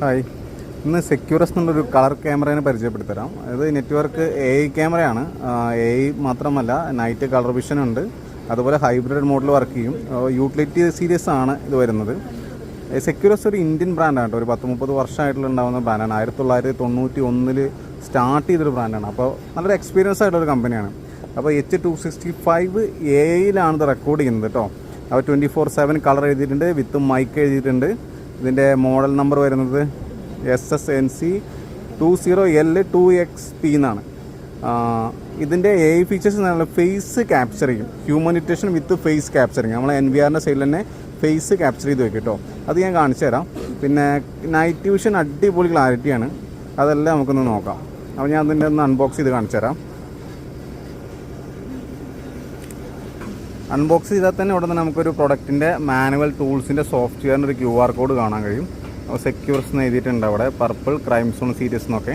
Hi. ഇന്ന് സെക്യൂറസ് എന്നുള്ളൊരു colour ക്യാമറേനെ പരിചയപ്പെടുത്തരാം. അത് നെറ്റ്വർക്ക് എ ഐ ക്യാമറയാണ്. എ ഐ മാത്രമല്ല നൈറ്റ് കളർ വിഷൻ ഉണ്ട്. അതുപോലെ ഹൈബ്രിഡ് മോഡൽ വർക്ക് ചെയ്യും. യൂട്ടിലിറ്റി സീരീസ് ആണ് ഇത് വരുന്നത്. സെക്യൂറസ് ഒരു ഇന്ത്യൻ ബ്രാൻഡാണ് കേട്ടോ. ഒരു പത്ത് മുപ്പത് വർഷമായിട്ടുള്ള ഉണ്ടാകുന്ന ബ്രാൻഡാണ് ആയിരത്തി തൊള്ളായിരത്തി തൊണ്ണൂറ്റി ഒന്നിൽ സ്റ്റാർട്ട് ചെയ്തൊരു ബ്രാൻഡാണ് അപ്പോൾ നല്ലൊരു എക്സ്പീരിയൻസ് ആയിട്ടുള്ളൊരു കമ്പനിയാണ് അപ്പോൾ എച്ച് ടു സിക്സ്റ്റി ഫൈവ് എയിലാണ് ഇത് റെക്കോർഡ് ചെയ്യുന്നത് കേട്ടോ. അപ്പോൾ ട്വന്റി ഫോർ സെവൻ കളർ എഴുതിയിട്ടുണ്ട് വിത്ത് മൈക്ക് എഴുതിയിട്ടുണ്ട്. ഇതിന്റെ മോഡൽ നമ്പർ വരുന്നത് S S N C two zero L two X P എന്നാണ്. ഇതിന്റെ എ ഐ ഫീച്ചേഴ്സ് പറഞ്ഞാൽ ഫേസ് ക്യാപ്ചർ ചെയ്യും ഹ്യൂമനിറ്റേഷൻ വിത്ത് ഫേസ് ക്യാപ്ചറിങ് നമ്മൾ എൻ വി ആറിന്റെ സൈഡിൽ തന്നെ ഫേസ് ക്യാപ്ചർ ചെയ്ത് വെക്കും കേട്ടോ അത് ഞാൻ കാണിച്ചു തരാം. പിന്നെ നൈറ്റ് വിഷൻ അടിപൊളി ക്ലാരിറ്റിയാണ് അതെല്ലാം നമുക്കൊന്ന് നോക്കാം. അപ്പോൾ ഞാൻ അതിന്റെ ഒന്ന് അൺബോക്സ് ചെയ്ത് കാണിച്ചു തരാം. അൺബോക്സ് ചെയ്താൽ തന്നെ ഉടനെ നമുക്കൊരു പ്രൊഡക്റ്റിന്റെ മാനുവൽ ടൂൾസിന്റെ സോഫ്റ്റ്വെയറിന്റെ ഒരു ക്യു ആർ കോഡ് കാണാൻ കഴിയും. സെക്യൂർസ് എന്ന് എഴുതിയിട്ടുണ്ട് അവിടെ. പർപ്പിൾ ക്രൈം സോൺ സീരീസ് എന്നൊക്കെ.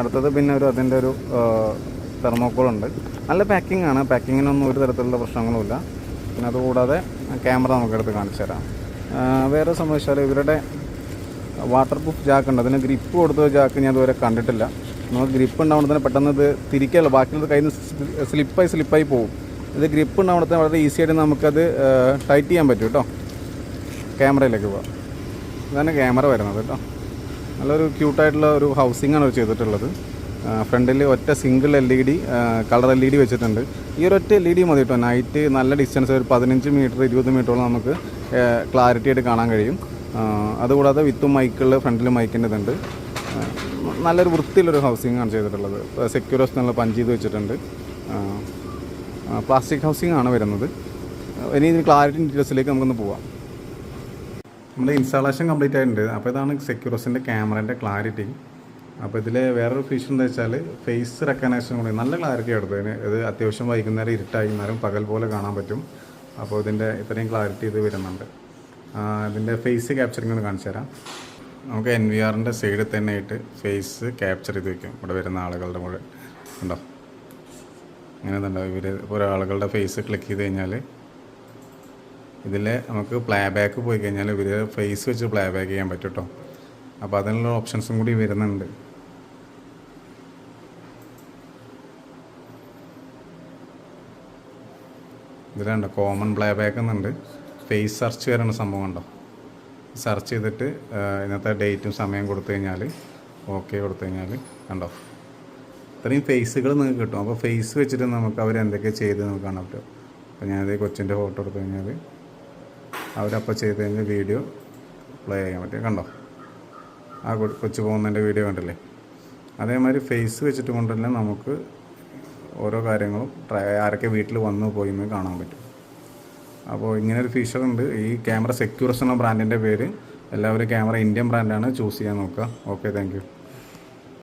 അടുത്തത് പിന്നെ ഒരു അതിന്റെ ഒരു തെർമോക്കോൾ ഉണ്ട്. നല്ല പാക്കിംഗ് ആണ്. പാക്കിങ്ങിനൊന്നും ഒരു തരത്തിലുള്ള പ്രശ്നങ്ങളുമില്ല പിന്നെ അതുകൂടാതെ ക്യാമറ നമുക്കെടുത്ത് കാണിച്ചു തരാം. വേറെ സംബന്ധിച്ചാൽ ഇവരുടെ വാട്ടർ പ്രൂഫ് ജാക്ക് ഉണ്ട്. അതിന് ഗ്രിപ്പ് കൊടുത്ത ജാക്ക് ഞാൻ ഇതുവരെ കണ്ടിട്ടില്ല. നമുക്ക് ഗ്രിപ്പ് ഉണ്ടാവുമ്പോൾ തന്നെ പെട്ടെന്ന് ഇത് തിരിക്കല്ലോ. ബാക്കിയുള്ളത് കയ്യിൽ നിന്ന് സ്ലിപ്പായി സ്ലിപ്പായി പോകും ഇത് ഗ്രിപ്പ് ഉണ്ടാവണത്തെ വളരെ ഈസി ആയിട്ട് നമുക്കത് ടൈറ്റ് ചെയ്യാൻ പറ്റും കേട്ടോ. ക്യാമറയിലേക്ക് പോവാം. ഇതാണ് ക്യാമറ വരുന്നത് കേട്ടോ. നല്ലൊരു ക്യൂട്ടായിട്ടുള്ള ഒരു ഹൗസിംഗ് ആണ് ചെയ്തിട്ടുള്ളത്. ഫ്രണ്ടിൽ ഒറ്റ single L E D colour L E D വെച്ചിട്ടുണ്ട്. ഈ ഒരു ഒറ്റ എൽ ഇ ഡി മതി കേട്ടോ. നൈറ്റ് നല്ല ഡിസ്റ്റൻസ് ഒരു പതിനഞ്ച് മീറ്റർ ഇരുപത് മീറ്ററോളം നമുക്ക് ക്ലാരിറ്റി ആയിട്ട് കാണാൻ കഴിയും. അതുകൂടാതെ വിത്തും മൈക്കുള്ള ഫ്രണ്ടിൽ മൈക്കിന്റെ ഇതുണ്ട് നല്ലൊരു വൃത്തിയിലൊരു ഹൗസിംഗ് ആണ് ചെയ്തിട്ടുള്ളത്. സെക്യൂറോസ് എന്നുള്ള പഞ്ച് ചെയ്ത് വെച്ചിട്ടുണ്ട്. പ്ലാസ്റ്റിക് ഹൗസിംഗ് ആണ് വരുന്നത്. ഇനി ഇതിന് ക്ലാരിറ്റി ഡീറ്റെയിൽസിലേക്ക് നമുക്കൊന്ന് പോവാം. നമ്മുടെ ഇൻസ്റ്റാളേഷൻ കംപ്ലീറ്റ് ആയിട്ടുണ്ട്. അപ്പോൾ ഇതാണ് സെക്യൂറസിന്റെ ക്യാമറേന്റെ ക്ലാരിറ്റി അപ്പോൾ ഇതിൽ വേറൊരു ഫീച്ചർ എന്താ വെച്ചാൽ ഫേസ് റെക്കഗ്നൈസൻ കൂടി. നല്ല ക്ലാരിറ്റി എടുത്തതിന് ഇത്. അത്യാവശ്യം വൈകുന്നേരം ഇരുട്ടായി നേരം പകൽ പോലെ കാണാൻ പറ്റും. അപ്പോൾ ഇതിന്റെ ഇത്രയും ക്ലാരിറ്റി ഇത് വരുന്നുണ്ട്. ഇതിന്റെ ഫേസ് ക്യാപ്ചറിങ് ഒന്ന് കാണിച്ചു തരാം. നമുക്ക് എൻ വി ആറിന്റെ സൈഡിൽ തന്നെ ആയിട്ട് ഫേസ് ക്യാപ്ചർ ചെയ്ത് വയ്ക്കും ഇവിടെ വരുന്ന ആളുകളുടെ കൂടെ ഉണ്ടോ അങ്ങനെ തന്നെ ഇവർ ഒരാളുകളുടെ ഫേസ് ക്ലിക്ക് ചെയ്ത് കഴിഞ്ഞാൽ ഇതിൽ നമുക്ക് പ്ലേ ബാക്ക് പോയി കഴിഞ്ഞാൽ ഇവർ ഫേസ് വെച്ച് പ്ലേ ബാക്ക് ചെയ്യാൻ പറ്റും കേട്ടോ അപ്പോൾ അതിനുള്ള ഓപ്ഷൻസും കൂടി വരുന്നുണ്ട്. ഇതിലുണ്ട് കോമൺ പ്ലേ ബാക്ക് എന്നുണ്ട്. ഫേസ് സെർച്ച് വരുന്ന സംഭവം ഉണ്ടോ സെർച്ച് ചെയ്തിട്ട് ഇന്നത്തെ ഡേറ്റും സമയം കൊടുത്തു കഴിഞ്ഞാൽ ഓക്കെ കൊടുത്തു കഴിഞ്ഞാൽ കണ്ടോ? ഇത്രയും ഫേസുകൾ നിങ്ങൾക്ക് കിട്ടും. അപ്പോൾ ഫേസ് വെച്ചിട്ട് നമുക്ക് അവർ എന്തൊക്കെ ചെയ്ത് നമുക്ക് കാണാൻ പറ്റും. അപ്പോൾ ഞാനത് കൊച്ചിന്റെ ഫോട്ടോ എടുത്തു കഴിഞ്ഞാൽ അവരപ്പോൾ ചെയ്ത് കഴിഞ്ഞാൽ വീഡിയോ പ്ലേ ചെയ്യാൻ പറ്റും. കണ്ടോ? ആ കൊച്ചു പോകുന്നതിന്റെ വീഡിയോ കണ്ടില്ലേ? അതേമാതിരി ഫേസ് വെച്ചിട്ട് കൊണ്ടല്ല നമുക്ക് ഓരോ കാര്യങ്ങളും ആരൊക്കെ വീട്ടിൽ വന്നു പോയി എന്ന് കാണാൻ പറ്റും. അപ്പോൾ ഇങ്ങനെ ഒരു ഫീച്ചർ ഉണ്ട്. ഈ ക്യാമറ സെക്യൂർസ് എന്ന ബ്രാൻഡിന്റെ പേര്. എല്ലാവരും ക്യാമറ ഇന്ത്യൻ ബ്രാൻഡാണ് ചൂസ് ചെയ്യാൻ നോക്കുക. Okay thank